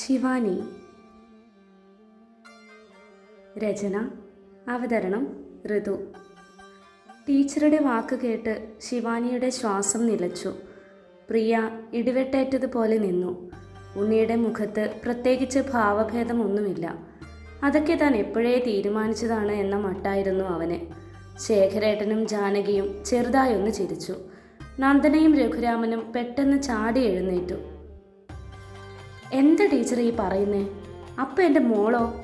ശിവാനി. രചന അവതരണം ഋതു. ടീച്ചറുടെ വാക്ക് കേട്ട് ശിവാനിയുടെ ശ്വാസം നിലച്ചു. പ്രിയ ഇടിവെട്ടേറ്റതുപോലെ നിന്നു. ഉണ്ണിയുടെ മുഖത്ത് പ്രത്യേകിച്ച് ഭാവഭേദമൊന്നുമില്ല. അതൊക്കെ താൻ എപ്പോഴേ തീരുമാനിച്ചതാണ് എന്ന മട്ടായിരുന്നു അവന്. ശേഖരേട്ടനും ജാനകിയും ചെറുതായൊന്ന് ചിരിച്ചു. നന്ദനയും രഘുരാമനും പെട്ടെന്ന് ചാടി എഴുന്നേറ്റു. എന്താ ടീച്ചർ ഈ പറയുന്നേ? അപ്പം എന്റെ മോളോ?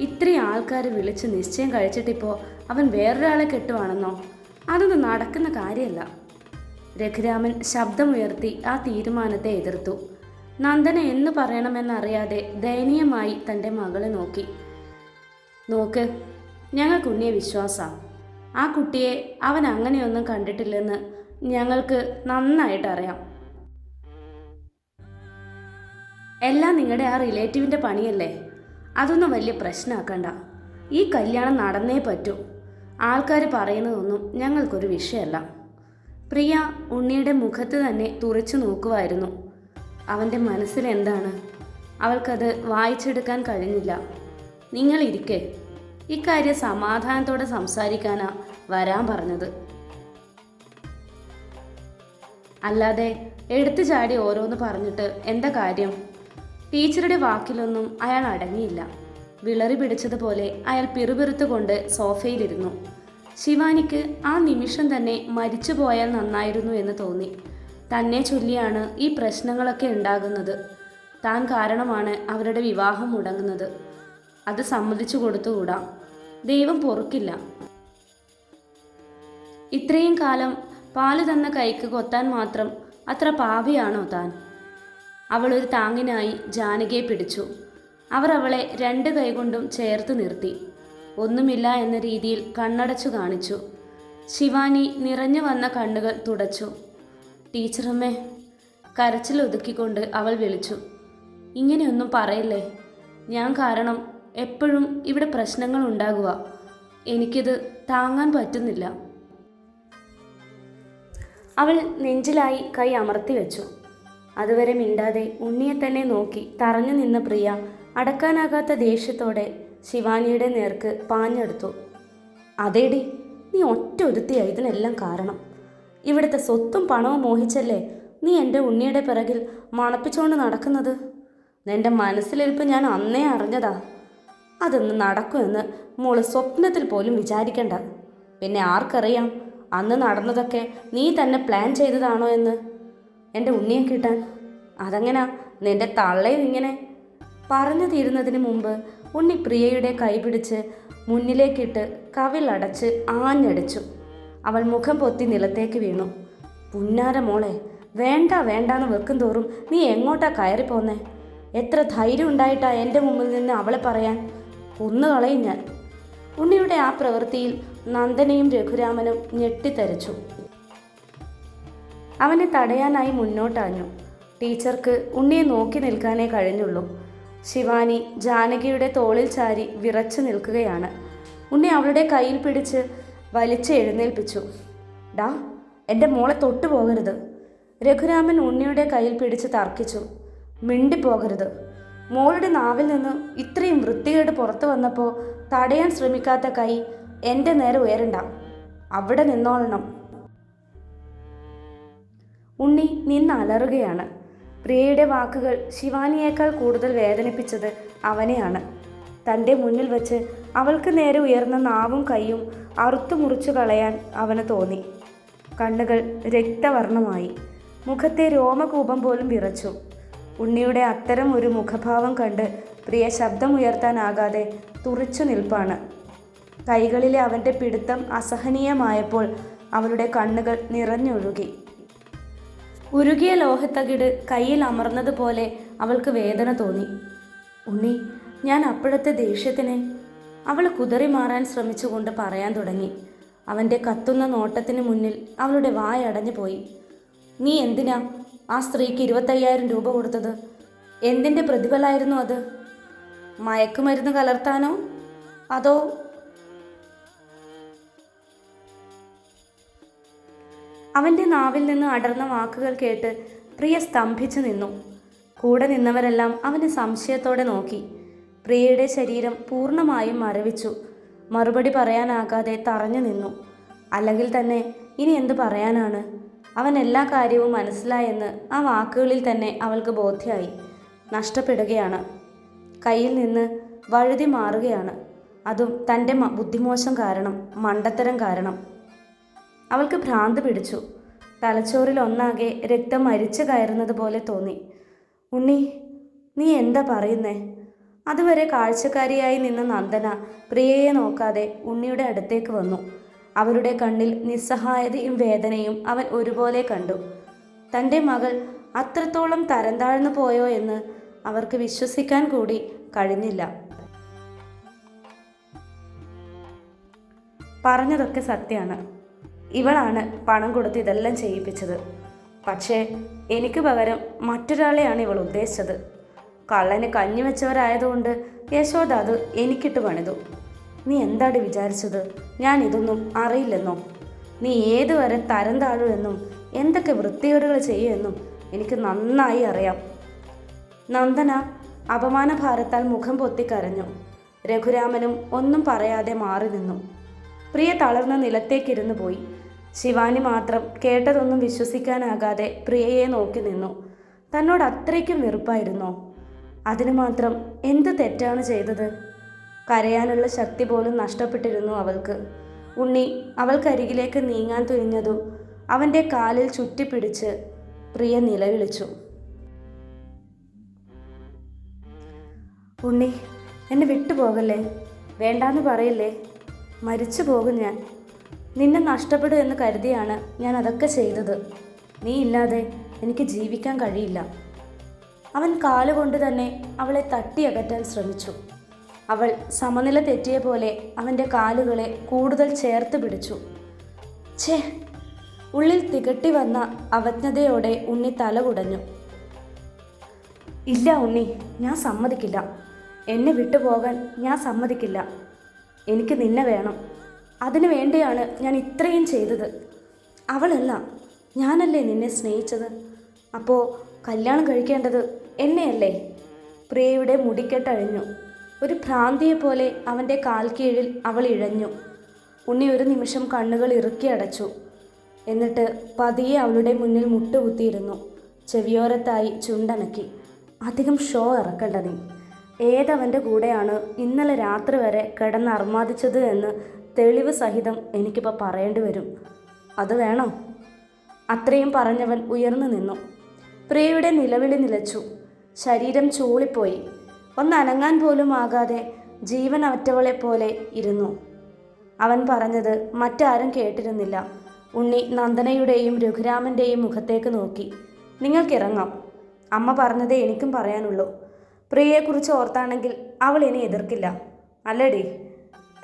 ഇത്രയും ആൾക്കാർ വിളിച്ച് നിശ്ചയം കഴിച്ചിട്ടിപ്പോൾ അവൻ വേറൊരാളെ കെട്ടുവാണെന്നോ? അതൊന്നും നടക്കുന്ന കാര്യമല്ല. രഘുരാമൻ ശബ്ദമുയർത്തി ആ തീരുമാനത്തെ എതിർത്തു. നന്ദന എന്ന് പറയണമെന്നറിയാതെ ദയനീയമായി തന്റെ മകളെ നോക്കി. നോക്ക് ഞങ്ങൾക്ക് ഉണ്ണിയെ വിശ്വാസമാണ് ആ കുട്ടിയെ അവൻ അങ്ങനെയൊന്നും കണ്ടിട്ടില്ലെന്ന് ഞങ്ങൾക്ക് നന്നായിട്ട് എല്ലാം നിങ്ങളുടെ ആ റിലേറ്റീവിന്റെ പണിയല്ലേ? അതൊന്നും വലിയ പ്രശ്നമാക്കണ്ട ഈ കല്യാണം നടന്നേ പറ്റൂ. ആൾക്കാർ പറയുന്നതൊന്നും ഞങ്ങൾക്കൊരു വിഷയമല്ല പ്രിയ ഉണ്ണിയുടെ മുഖത്ത് തന്നെ തുറച്ചു നോക്കുമായിരുന്നു അവന്റെ മനസ്സിൽ എന്താണ്? അവൾക്കത് വായിച്ചെടുക്കാൻ കഴിഞ്ഞില്ല. നിങ്ങളിരിക്കെ ഇക്കാര്യം സമാധാനത്തോടെ സംസാരിക്കാനാ വരാൻ പറഞ്ഞത്. അല്ലാതെ എടുത്തു ചാടി ഓരോന്ന് പറഞ്ഞിട്ട് എന്താ കാര്യം? ടീച്ചറുടെ വാക്കിലൊന്നും അയാൾ അടങ്ങിയില്ല. വിളറി പിടിച്ചതുപോലെ അയാൾ പിറുപിറുത്തുകൊണ്ട് സോഫയിലിരുന്നു. ശിവാനിക്ക് ആ നിമിഷം തന്നെ മരിച്ചു പോയാൽ നന്നായിരുന്നു എന്ന് തോന്നി. തന്നെ ചൊല്ലിയാണ് ഈ പ്രശ്നങ്ങളൊക്കെ ഉണ്ടാകുന്നത്. താൻ കാരണമാണ് അവരുടെ വിവാഹം മുടങ്ങുന്നത്. അത് സമ്മതിച്ചു കൊടുത്തുകൂടാ? ദൈവം പൊറുക്കില്ല. ഇത്രയും കാലം പാൽ തന്ന കൈക്ക് കൊത്താൻ മാത്രം അത്ര പാവിയാണോ താൻ? അവൾ ഒരു താങ്ങിനായി ജാനകിയെ പിടിച്ചു. അവർ അവളെ രണ്ട് കൈകൊണ്ടും ചേർത്ത് നിർത്തി. ഒന്നുമില്ല എന്ന രീതിയിൽ കണ്ണടച്ചു കാണിച്ചു. ശിവാനി നിറഞ്ഞു വന്ന കണ്ണുകൾ തുടച്ചു. ടീച്ചറമ്മേ കരച്ചിൽ ഒതുക്കിക്കൊണ്ട് അവൾ വിളിച്ചു. ഇങ്ങനെയൊന്നും പറയില്ലേ? ഞാൻ കാരണം എപ്പോഴും ഇവിടെ പ്രശ്നങ്ങൾ ഉണ്ടാകുക. എനിക്കിത് താങ്ങാൻ പറ്റുന്നില്ല. അവൾ നെഞ്ചിലായി കൈ അമർത്തി വെച്ചു. അതുവരെ മിണ്ടാതെ ഉണ്ണിയെ തന്നെ നോക്കി തറഞ്ഞു നിന്ന പ്രിയ അടക്കാനാകാത്ത ദേഷ്യത്തോടെ ശിവാനിയുടെ നേർക്ക് പാഞ്ഞെടുത്തു. അതേടി നീ ഒറ്റ ഒരുത്തിയാ ഇതിനെല്ലാം കാരണം. ഇവിടുത്തെ സ്വത്തും പണവും മോഹിച്ചല്ലേ നീ എന്റെ ഉണ്ണിയുടെ പിറകിൽ മണപ്പിച്ചുകൊണ്ട് നടക്കുന്നത്? നിന്റെ മനസ്സിലിരിപ്പ് ഞാൻ അന്നേ അറിഞ്ഞതാ. അതൊന്ന് നടക്കുമെന്ന് മോൾ സ്വപ്നത്തിൽ പോലും വിചാരിക്കണ്ട. പിന്നെ ആർക്കറിയാം അന്ന് നടന്നതൊക്കെ നീ തന്നെ പ്ലാൻ ചെയ്തതാണോ എന്ന്. എന്റെ ഉണ്ണിയെ കിട്ടാൻ? അതെങ്ങനാ? നിന്റെ തള്ളയും ഇങ്ങനെ? പറഞ്ഞു തീരുന്നതിന് മുമ്പ് ഉണ്ണി പ്രിയയുടെ കൈപിടിച്ച് മുന്നിലേക്കിട്ട് കവിളടച്ച് ആഞ്ഞടിച്ചു. അവൾ മുഖം പൊത്തി നിലത്തേക്ക് വീണു. പുന്നാര മോളെ വേണ്ട വേണ്ടാന്ന് വെക്കും തോറും നീ എങ്ങോട്ടാ കയറിപ്പോന്നേ എത്ര ധൈര്യം ഉണ്ടായിട്ടാ എന്റെ മുമ്പിൽ നിന്ന് അവളെ പറയാൻ? കൊന്നുകളയും ഞാൻ. ഉണ്ണിയുടെ ആ പ്രവൃത്തിയിൽ നന്ദനയും രഘുരാമനും ഞെട്ടിത്തെറിച്ചു അവനെ തടയാനായി മുന്നോട്ടാഞ്ഞു ടീച്ചർക്ക് ഉണ്ണിയെ നോക്കി നിൽക്കാനേ കഴിഞ്ഞുള്ളൂ. ശിവാനി ജാനകിയുടെ തോളിൽ ചാരി വിറച്ചു നിൽക്കുകയാണ്. ഉണ്ണി അവളുടെ കയ്യിൽ പിടിച്ച് വലിച്ച് എഴുന്നേൽപ്പിച്ചു. ഡാ എന്റെ മോളെ തൊട്ടു പോകരുത്. രഘുരാമൻ ഉണ്ണിയുടെ കയ്യിൽ പിടിച്ച് തർക്കിച്ചു. മിണ്ടിപ്പോകരുത് മോളുടെ നാവിൽ നിന്ന് ഇത്രയും വൃത്തികേട് പുറത്തു വന്നപ്പോൾ തടയാൻ ശ്രമിക്കാത്ത കൈ എന്റെ നേരെ ഉയരണ്ട. അവിടെ നിന്നോളണം. ഉണ്ണി നിന്നലറുകയാണ്. പ്രിയയുടെ വാക്കുകൾ ശിവാനിയേക്കാൾ കൂടുതൽ വേദനിപ്പിച്ചത് അവനെയാണ്. തന്റെ മുന്നിൽ വച്ച് അവൾക്ക് നേരെ ഉയർന്ന നാവും കൈയും അറുത്തു മുറിച്ചു കളയാൻ അവന് തോന്നി. കണ്ണുകൾ രക്തവർണമായി മുഖത്തെ രോമകൂപം പോലും വിറച്ചു. ഉണ്ണിയുടെ അത്തരം ഒരു മുഖഭാവം കണ്ട് പ്രിയ ശബ്ദമുയർത്താനാകാതെ തുറിച്ചു നിൽപ്പാണ്. കൈകളിലെ അവന്റെ പിടുത്തം അസഹനീയമായപ്പോൾ അവളുടെ കണ്ണുകൾ നിറഞ്ഞൊഴുകി. ഉരുകിയ ലോഹത്തകിട് കയ്യിൽ അമർന്നതുപോലെ അവൾക്ക് വേദന തോന്നി. ഉണ്ണി ഞാൻ അപ്പോഴത്തെ ദേഷ്യത്തിന്? അവൾ കുതറി മാറാൻ ശ്രമിച്ചുകൊണ്ട് പറയാൻ തുടങ്ങി. അവന്റെ കത്തുന്ന നോട്ടത്തിന് മുന്നിൽ അവളുടെ വായടഞ്ഞു പോയി. നീ എന്തിനാ ആ സ്ത്രീക്ക് ഇരുപത്തയ്യായിരം രൂപ കൊടുത്തത്? എന്തിന്റെ പ്രതിഫലമായിരുന്നു അത്? മയക്കുമരുന്ന് കലർത്താനോ? അതോ അവന്റെ നാവിൽ നിന്ന് അടർന്ന വാക്കുകൾ കേട്ട് പ്രിയ സ്തംഭിച്ചു നിന്നു. കൂടെ നിന്നവരെല്ലാം അവനെ സംശയത്തോടെ നോക്കി. പ്രിയയുടെ ശരീരം പൂർണമായും മരവിച്ചു. മറുപടി പറയാനാകാതെ തറഞ്ഞു നിന്നു. അല്ലെങ്കിൽ തന്നെ ഇനി എന്തു പറയാനാണ്? അവൻ എല്ലാ കാര്യവും മനസ്സിലായെന്ന് ആ വാക്കുകളിൽ തന്നെ അവൾക്ക് ബോധ്യമായി നഷ്ടപ്പെടുകയാണ്. കയ്യിൽ നിന്ന് വഴുതി മാറുകയാണ്. അതും തന്റെ ബുദ്ധിമോശം കാരണം മണ്ടത്തരം കാരണം. അവൾക്ക് ഭ്രാന്ത് പിടിച്ചു. തലച്ചോറിൽ ഒന്നാകെ രക്തം മരിച്ചു കയറുന്നത് പോലെ തോന്നി. ഉണ്ണി നീ എന്താ പറയുന്നേ? അതുവരെ കാഴ്ചക്കാരിയായി നിന്ന നന്ദന പ്രിയയെ നോക്കാതെ ഉണ്ണിയുടെ അടുത്തേക്ക് വന്നു. അവരുടെ കണ്ണിൽ നിസ്സഹായതയും വേദനയും അവൻ ഒരുപോലെ കണ്ടു. തന്റെ മകൾ അത്രത്തോളം തരം താഴ്ന്നു പോയോ എന്ന് അവർക്ക് വിശ്വസിക്കാൻ കൂടി കഴിഞ്ഞില്ല. പറഞ്ഞതൊക്കെ സത്യമാണ്. ഇവളാണ് പണം കൊടുത്ത് ഇതെല്ലാം ചെയ്യിപ്പിച്ചത്. പക്ഷേ എനിക്ക് പകരം മറ്റൊരാളെയാണ് ഇവൾ ഉദ്ദേശിച്ചത്. കള്ളന് കഞ്ഞി വെച്ചവരായതുകൊണ്ട് യശോദ അത് എനിക്കിട്ട് പണിതു. നീ എന്താണ് വിചാരിച്ചത്? ഞാൻ ഇതൊന്നും അറിയില്ലെന്നോ? നീ ഏതുവരെ തരം താഴുമെന്നും എന്തൊക്കെ വൃത്തികേടുകൾ ചെയ്യുമെന്നും എനിക്ക് നന്നായി അറിയാം. നന്ദന അപമാനഭാരത്താൽ മുഖം പൊത്തിക്കരഞ്ഞു രഘുരാമനും ഒന്നും പറയാതെ മാറി നിന്നു. പ്രിയ തളർന്ന നിലത്തേക്കിരുന്നു പോയി. ശിവാനി മാത്രം കേട്ടതൊന്നും വിശ്വസിക്കാനാകാതെ പ്രിയയെ നോക്കി നിന്നു. തന്നോട് അത്രയ്ക്കും വെറുപ്പായിരുന്നോ? അതിനു മാത്രം എന്ത് തെറ്റാണ് ചെയ്തത്? കരയാനുള്ള ശക്തി പോലും നഷ്ടപ്പെട്ടിരുന്നു അവൾക്ക്. ഉണ്ണി അവൾക്കരികിലേക്ക് നീങ്ങാൻ തുനിഞ്ഞതും അവന്റെ കാലിൽ ചുറ്റിപ്പിടിച്ച് പ്രിയ നിലവിളിച്ചു. ഉണ്ണി എന്നെ വിട്ടുപോകല്ലേ? വേണ്ടാന്ന് പറയില്ലേ? മരിച്ചു പോകും ഞാൻ. നിന്നെ നഷ്ടപ്പെടും എന്ന് കരുതിയാണ് ഞാൻ അതൊക്കെ ചെയ്തത്. നീ ഇല്ലാതെ എനിക്ക് ജീവിക്കാൻ കഴിയില്ല. അവൻ കാലുകൊണ്ട് തന്നെ അവളെ തട്ടിയകറ്റാൻ ശ്രമിച്ചു. അവൾ സമനില തെറ്റിയ പോലെ അവന്റെ കാലുകളെ കൂടുതൽ ചേർത്ത് പിടിച്ചു. ഛേ ഉള്ളിൽ തികട്ടി വന്ന അവജ്ഞതയോടെ ഉണ്ണി തല കുടഞ്ഞു. ഇല്ല ഉണ്ണി ഞാൻ സമ്മതിക്കില്ല. എന്നെ വിട്ടുപോകാൻ ഞാൻ സമ്മതിക്കില്ല. എനിക്ക് നിന്നെ വേണം. അതിനു വേണ്ടിയാണ് ഞാൻ ഇത്രയും ചെയ്തത്. അവളല്ല ഞാനല്ലേ നിന്നെ സ്നേഹിച്ചത്. അപ്പോൾ കല്യാണം കഴിക്കേണ്ടത് എന്നെയല്ലേ? പ്രിയയുടെ മുടിക്കെട്ടഴിഞ്ഞു. ഒരു ഭ്രാന്തിയെപ്പോലെ അവന്റെ കാൽ കീഴിൽ അവൾ ഇഴഞ്ഞു. ഉണ്ണി ഒരു നിമിഷം കണ്ണുകൾ ഇറുക്കി അടച്ചു. എന്നിട്ട് പതിയെ അവളുടെ മുന്നിൽ മുട്ടുകുത്തിയിരുന്നു. ചെവിയോരത്തായി ചുണ്ടനക്കി. അധികം ഷോ ഇറക്കണ്ട നീ. ഏതവന്റെ കൂടെയാണ് ഇന്നലെ രാത്രി വരെ കിടന്ന് അർമാദിച്ചത് എന്ന് തെളിവ് സഹിതം എനിക്കിപ്പോൾ പറയേണ്ടി വരും. അത് വേണോ? അത്രയും പറഞ്ഞവൻ ഉയർന്നു നിന്നു. പ്രിയയുടെ നിലവിളി നിലച്ചു. ശരീരം ചൂളിപ്പോയി. ഒന്നനങ്ങാൻ പോലും ആകാതെ ജീവൻ അറ്റവളെ പോലെ ഇരുന്നു. അവൻ പറഞ്ഞത് മറ്റാരും കേട്ടിരുന്നില്ല. ഉണ്ണി നന്ദനയുടെയും രഘുരാമന്റെയും മുഖത്തേക്ക് നോക്കി. നിങ്ങൾക്കിറങ്ങാം. അമ്മ പറഞ്ഞതേ എനിക്കും പറയാനുള്ളൂ. പ്രിയയെക്കുറിച്ച് ഓർത്താണെങ്കിൽ അവൾ ഇനി എതിർക്കില്ല. അല്ലടി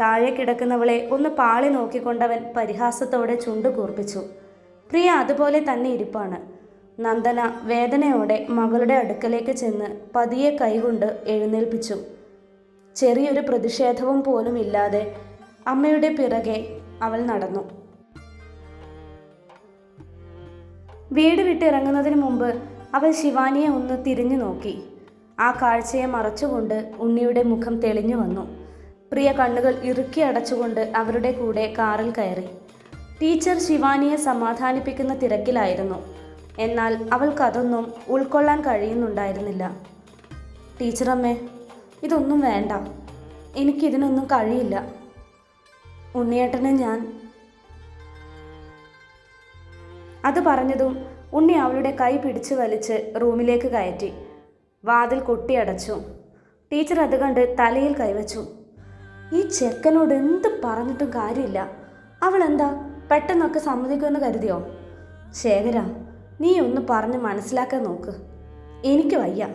താഴെ കിടക്കുന്നവളെ ഒന്ന് പാളി നോക്കിക്കൊണ്ടവൻ പരിഹാസത്തോടെ ചുണ്ടു കൂർപ്പിച്ചു. പ്രിയ അതുപോലെ തന്നെ ഇരിപ്പാണ്. നന്ദന വേദനയോടെ മകളുടെ അടുക്കലേക്ക് ചെന്ന് പതിയെ കൈകൊണ്ട് എഴുന്നേൽപ്പിച്ചു. ചെറിയൊരു പ്രതിഷേധവും പോലും ഇല്ലാതെ അമ്മയുടെ പിറകെ അവൾ നടന്നു. വീട് വിട്ടിറങ്ങുന്നതിന് മുമ്പ് അവൾ ശിവാനിയെ ഒന്ന് തിരിഞ്ഞു നോക്കി. ആ കാഴ്ചയെ മറച്ചുകൊണ്ട് ഉണ്ണിയുടെ മുഖം തെളിഞ്ഞു വന്നു. പ്രിയ കണ്ണുകൾ ഇറുക്കി അടച്ചുകൊണ്ട് അവരുടെ കൂടെ കാറിൽ കയറി. ടീച്ചർ ശിവാനിയെ സമാധാനിപ്പിക്കുന്ന തിരക്കിലായിരുന്നു. എന്നാൽ അവൾക്കതൊന്നും ഉൾക്കൊള്ളാൻ കഴിയുന്നുണ്ടായിരുന്നില്ല. ടീച്ചറമ്മേ ഇതൊന്നും വേണ്ട. എനിക്കിതിനൊന്നും കഴിയില്ല. ഉണ്ണിയേട്ടനെ ഞാൻ അത് പറഞ്ഞതും ഉണ്ണി അവളുടെ കൈ പിടിച്ചു വലിച്ച് റൂമിലേക്ക് കയറ്റി. വാതിൽ കൊട്ടിയടച്ചു. ടീച്ചർ അത് കണ്ട് തലയിൽ കൈവച്ചു. ഈ ചെക്കനോട് എന്ത് പറഞ്ഞിട്ടും കാര്യമില്ല. അവൾ എന്താ പെട്ടെന്നൊക്കെ സമ്മതിക്കുമെന്ന് കരുതിയോ? ശേഖര നീ ഒന്ന് പറഞ്ഞ് മനസ്സിലാക്കാൻ നോക്ക്. എനിക്ക് വയ്യ.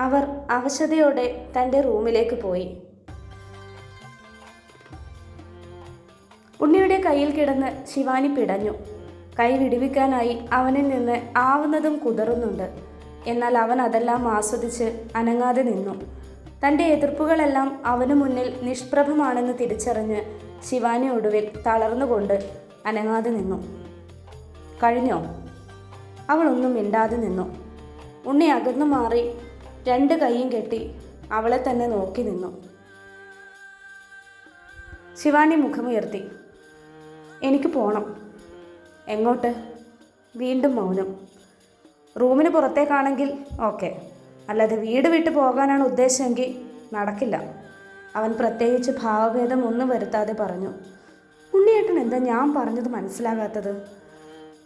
അവർ അവശതയോടെ തന്റെ റൂമിലേക്ക് പോയി. ഉണ്ണിയുടെ കയ്യിൽ കിടന്ന് ശിവാനി പിടഞ്ഞു. കൈ വിടുവിക്കാനായി അവനിൽ നിന്ന് ആവുന്നതും കുതറുന്നുണ്ട്. എന്നാൽ അവൻ അതെല്ലാം ആസ്വദിച്ച് അനങ്ങാതെ നിന്നു. തന്റെ എതിർപ്പുകളെല്ലാം അവനു മുന്നിൽ നിഷ്പ്രഭമാണെന്ന് തിരിച്ചറിഞ്ഞ് ശിവാനി ഒടുവിൽ തളർന്നുകൊണ്ട് അനങ്ങാതെ നിന്നു. കഴിഞ്ഞോ? അവളൊന്നും മിണ്ടാതെ നിന്നു. ഉണ്ണി അകന്നു മാറി രണ്ട് കൈയും കെട്ടി അവളെ തന്നെ നോക്കി നിന്നു. ശിവാനി മുഖമുയർത്തി. എനിക്ക് പോണം. എങ്ങോട്ട്? വീണ്ടും മൗനം. റൂമിന് പുറത്തേക്കാണെങ്കിൽ ഓക്കെ. അല്ലാതെ വീട് വിട്ട് പോകാനാണ് ഉദ്ദേശമെങ്കിൽ നടക്കില്ല. അവൻ പ്രത്യേകിച്ച് ഭാവഭേദം ഒന്നും വരുത്താതെ പറഞ്ഞു ഉണ്ണിയേട്ടൻ എന്താ ഞാൻ പറഞ്ഞത് മനസ്സിലാകാത്തത്?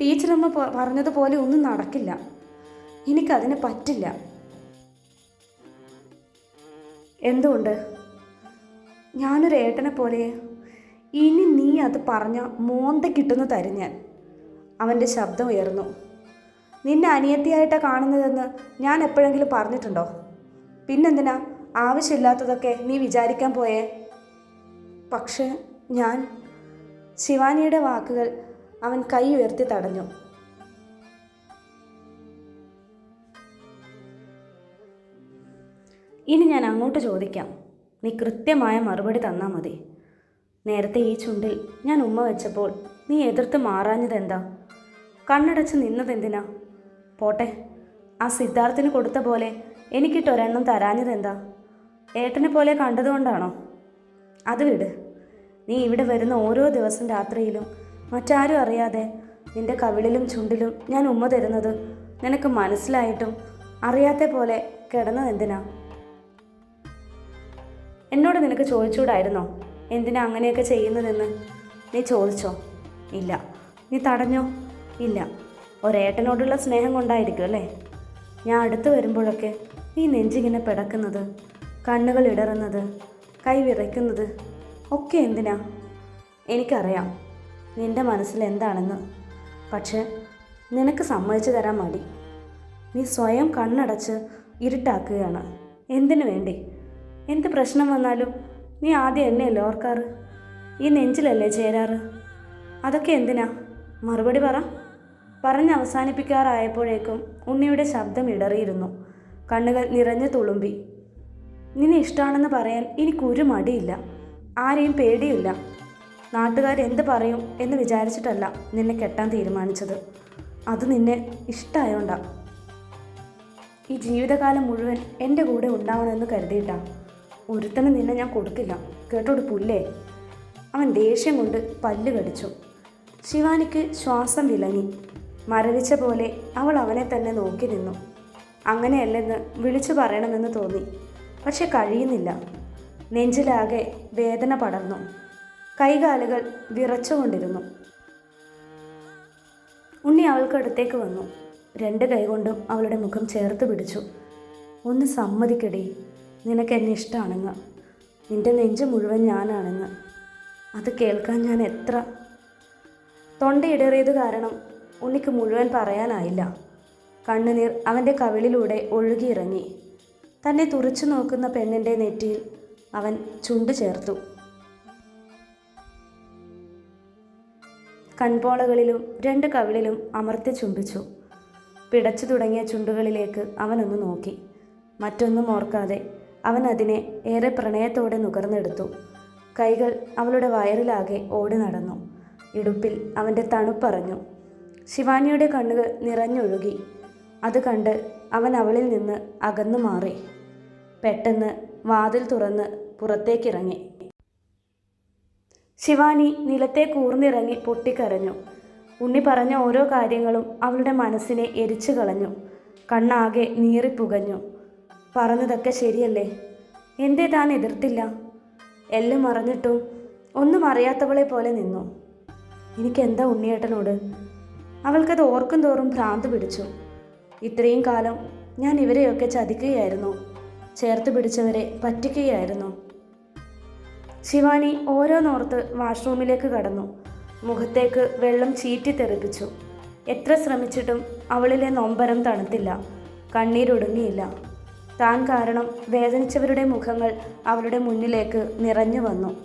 ടീച്ചറമ്മ പറഞ്ഞതുപോലെ ഒന്നും നടക്കില്ല. എനിക്കതിന് പറ്റില്ല. എന്തുകൊണ്ട്? ഞാനൊരു ഏട്ടനെ പോലെ. ഇനി നീ അത് പറഞ്ഞ മോന്ത കിട്ടുന്നു തരും ഞാൻ. അവന്റെ ശബ്ദം ഉയർന്നു. നിന്നെ അനിയത്തിയായിട്ടാണ് കാണുന്നതെന്ന് ഞാൻ എപ്പോഴെങ്കിലും പറഞ്ഞിട്ടുണ്ടോ? പിന്നെന്തിനാ ആവശ്യമില്ലാത്തതൊക്കെ നീ വിചാരിക്കാൻ പോയേ? പക്ഷേ ഞാൻ ശിവാനിയുടെ വാക്കുകൾ അവൻ കൈ ഉയർത്തി തടഞ്ഞു. ഇനി ഞാൻ അങ്ങോട്ട് ചോദിക്കാം. നീ കൃത്യമായ മറുപടി തന്നാൽ മതി. നേരത്തെ ഈ ചുണ്ടിൽ ഞാൻ ഉമ്മ വെച്ചപ്പോൾ നീ എതിർത്ത് മാറാഞ്ഞതെന്താ? കണ്ണടച്ച് നിന്നതെന്തിനാ? പോട്ടെ ആ സിദ്ധാർത്ഥിന് കൊടുത്ത പോലെ എനിക്കിട്ടൊരെണ്ണം തരാഞ്ഞതെന്താ? ഏട്ടനെ പോലെ കണ്ടതുകൊണ്ടാണോ? അത് വിട്. നീ ഇവിടെ വരുന്ന ഓരോ ദിവസം രാത്രിയിലും മറ്റാരും അറിയാതെ നിന്റെ കവിളിലും ചുണ്ടിലും ഞാൻ ഉമ്മ തരുന്നത് നിനക്ക് മനസ്സിലായിട്ടും അറിയാത്ത പോലെ കിടന്നത് എന്തിനാ? എന്നോട് നിനക്ക് ചോദിച്ചുകൂടായിരുന്നോ എന്തിനാ അങ്ങനെയൊക്കെ ചെയ്യുന്നതെന്ന്? നീ ചോദിച്ചോ? ഇല്ല. നീ തടഞ്ഞോ? ഇല്ല. ഒരേട്ടനോടുള്ള സ്നേഹം കൊണ്ടായിരിക്കും അല്ലേ? ഞാൻ അടുത്ത് വരുമ്പോഴൊക്കെ ഈ നെഞ്ചിങ്ങനെ പിടക്കുന്നത് കണ്ണുകൾ ഇടറുന്നത് കൈ വിറയ്ക്കുന്നത് ഒക്കെ എന്തിനാ? എനിക്കറിയാം നിന്റെ മനസ്സിൽ എന്താണെന്ന്. പക്ഷെ നിനക്ക് സമ്മതിച്ചു തരാൻ മടി. നീ സ്വയം കണ്ണടച്ച് ഇരുട്ടാക്കുകയാണ്. എന്തിനു വേണ്ടി? എന്ത് പ്രശ്നം വന്നാലും നീ ആദ്യം എന്നെയല്ലേ ഓർക്കാറ്? ഈ നെഞ്ചിലല്ലേ ചേരാറ്? അതൊക്കെ എന്തിനാ? മറുപടി പറ. പറഞ്ഞ് അവസാനിപ്പിക്കാറായപ്പോഴേക്കും ഉണ്ണിയുടെ ശബ്ദം ഇടറിയിരുന്നു. കണ്ണുകൾ നിറഞ്ഞു തുളുമ്പി. നിന്നെ ഇഷ്ടമാണെന്ന് പറയാൻ എനിക്കൊരു മടിയില്ല. ആരെയും പേടിയില്ല. നാട്ടുകാർ എന്ത് പറയും എന്ന് വിചാരിച്ചിട്ടല്ല നിന്നെ കെട്ടാൻ തീരുമാനിച്ചത്. അത് നിന്നെ ഇഷ്ടമായോണ്ടാ ഈ ജീവിതകാലം മുഴുവൻ എന്റെ കൂടെ ഉണ്ടാവണമെന്ന് കരുതിയിട്ടാ. ഒരുത്തന് നിന്നെ ഞാൻ കൊടുക്കില്ല. കേട്ടോട് പുല്ലേ? അവൻ ദേഷ്യം കൊണ്ട് പല്ല് കടിച്ചു. ശിവാനിക്ക് ശ്വാസം വിലങ്ങി. മരവിച്ച പോലെ അവൾ അവനെ തന്നെ നോക്കി നിന്നു. അങ്ങനെയല്ലെന്ന് വിളിച്ചു പറയണമെന്ന് തോന്നി. പക്ഷെ കഴിയുന്നില്ല. നെഞ്ചിലാകെ വേദന പടർന്നു. കൈകാലുകൾ വിറച്ചുകൊണ്ടിരുന്നു. ഉണ്ണി അവൾക്കടുത്തേക്ക് വന്നു. രണ്ട് കൈകൊണ്ടും അവളുടെ മുഖം ചേർത്ത് പിടിച്ചു. ഒന്ന് സമ്മതിക്കടി. നിനക്ക് എന്നെ ഇഷ്ടമാണെന്ന് നിന്റെ നെഞ്ച് മുഴുവൻ ഞാനാണെന്ന്. അത് കേൾക്കാൻ ഞാൻ എത്ര? തൊണ്ടയിടറിയത് കാരണം ഉണ്ണിക്ക് മുഴുവൻ പറയാനായില്ല. കണ്ണുനീർ അവന്റെ കവിളിലൂടെ ഒഴുകിയിറങ്ങി. തന്നെ തുറച്ചു നോക്കുന്ന പെണ്ണിന്റെ നെറ്റിയിൽ അവൻ ചുണ്ടു ചേർത്തു. കൺപോളകളിലും രണ്ട് കവിളിലും അമർത്തി ചുംബിച്ചു. പിടച്ചു തുടങ്ങിയ ചുണ്ടുകളിലേക്ക് അവനൊന്ന് നോക്കി. മറ്റൊന്നും ഓർക്കാതെ അവൻ അതിനെ ഏറെ പ്രണയത്തോടെ നുകർന്നെടുത്തു. കൈകൾ അവളുടെ വയറിലാകെ ഓടി നടന്നു. ഇടുപ്പിൽ അവന്റെ തണുപ്പറഞ്ഞു. ശിവാനിയുടെ കണ്ണുകൾ നിറഞ്ഞൊഴുകി. അത് കണ്ട് അവൻ അവളിൽ നിന്ന് അകന്നു മാറി. പെട്ടെന്ന് വാതിൽ തുറന്ന് പുറത്തേക്കിറങ്ങി. ശിവാനി നിലത്തെ കൂർന്നിറങ്ങി പൊട്ടിക്കരഞ്ഞു. ഉണ്ണി പറഞ്ഞ ഓരോ കാര്യങ്ങളും അവളുടെ മനസ്സിനെ എരിച്ചു കളഞ്ഞു. കണ്ണാകെ നീറിപ്പുകഞ്ഞു പറഞ്ഞതൊക്കെ ശരിയല്ലേ? എന്തേ താൻ എതിർത്തില്ല? എല്ലാം അറിഞ്ഞിട്ടും ഒന്നും അറിയാത്തവളെ പോലെ നിന്നു. എനിക്കെന്താ ഉണ്ണിയേട്ടനോട്? അവൾക്കത് ഓർക്കും തോറും ഭ്രാന്ത് പിടിച്ചു. ഇത്രയും കാലം ഞാൻ ഇവരെയൊക്കെ ചതിക്കുകയായിരുന്നു. ചേർത്ത് പിടിച്ചവരെ പറ്റിക്കുകയായിരുന്നു. ശിവാനി ഓരോന്നോർത്ത് വാഷ്റൂമിലേക്ക് കടന്നു. മുഖത്തേക്ക് വെള്ളം ചീറ്റി തെറിപ്പിച്ചു എത്ര ശ്രമിച്ചിട്ടും അവളിലെ നൊമ്പരം തണുത്തില്ല. കണ്ണീരൊടുങ്ങിയില്ല. താൻ കാരണം വേദനിച്ചവരുടെ മുഖങ്ങൾ അവളുടെ മുന്നിലേക്ക് നിറഞ്ഞു വന്നു.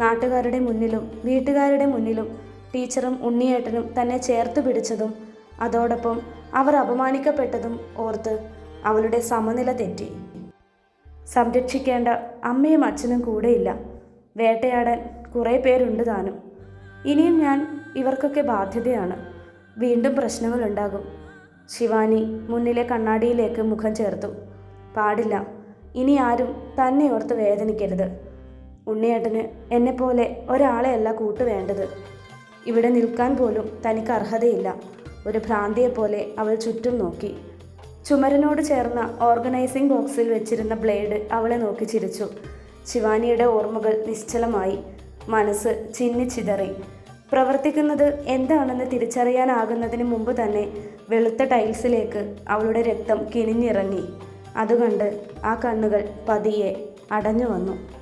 നാട്ടുകാരുടെ മുന്നിലും വീട്ടുകാരുടെ മുന്നിലും ടീച്ചറും ഉണ്ണിയേട്ടനും തന്നെ ചേർത്ത് പിടിച്ചതും അതോടൊപ്പം അവർ അപമാനിക്കപ്പെട്ടതും ഓർത്ത് അവളുടെ സമനില തെറ്റി. സംരക്ഷിക്കേണ്ട അമ്മയും അച്ഛനും കൂടെയില്ല. വേട്ടയാടാൻ കുറേ പേരുണ്ട് താനും. ഇനിയും ഞാൻ ഇവർക്കൊക്കെ ബാധ്യതയാണ്. വീണ്ടും പ്രശ്നങ്ങളുണ്ടാകും. ശിവാനി മുന്നിലെ കണ്ണാടിയിലേക്ക് മുഖം ചേർത്തു. പാടില്ല ഇനി ആരും തന്നെ ഓർത്ത് വേദനിക്കരുത്. ഉണ്ണിയേട്ടന് എന്നെപ്പോലെ ഒരാളെയല്ല കൂട്ടു വേണ്ടത് ഇവിടെ നിൽക്കാൻ പോലും തനിക്ക് അർഹതയില്ല. ഒരു ഭ്രാന്തിയെപ്പോലെ അവൾ ചുറ്റും നോക്കി. ചുമരനോട് ചേർന്ന ഓർഗനൈസിംഗ് ബോക്സിൽ വെച്ചിരുന്ന ബ്ലേഡ് അവളെ നോക്കി ചിരിച്ചു. ശിവാനിയുടെ ഓർമ്മകൾ നിശ്ചലമായി. മനസ്സ് ചിന്നിച്ചിതറി പ്രവർത്തിക്കുന്നത് എന്താണെന്ന് തിരിച്ചറിയാനാകുന്നതിന് മുമ്പ് തന്നെ വെളുത്ത ടൈൽസിലേക്ക് അവളുടെ രക്തം കിനിഞ്ഞിറങ്ങി. അതുകണ്ട് ആ കണ്ണുകൾ പതിയെ അടഞ്ഞു വന്നു.